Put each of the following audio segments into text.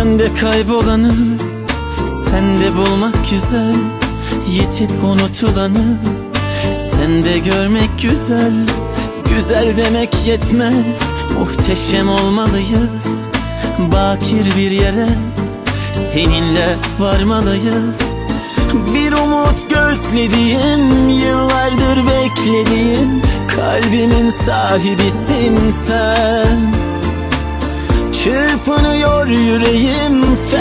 Bende kaybolanı Sende bulmak güzel Yitip unutulanı. Sende görmek güzel Güzel demek yetmez. Muhteşem olmalıyız Bakir bir yere. Seninle varmalıyız. Bir umut gözlediğim Yıllardır beklediğim Kalbimin sahibisin sen. Çırpınıyor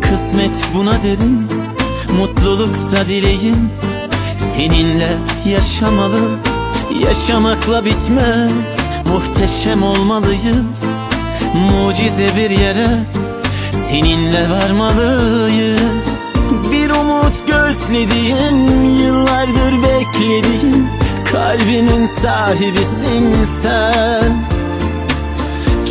Kısmet buna dedim Mutluluksa dileğim. Seninle yaşamalı Yaşamakla bitmez. Muhteşem olmalıyız Mucize bir yere. Seninle varmalıyız. Bir umut gözlediğim Yıllardır beklediğim. Kalbimin sahibisin sen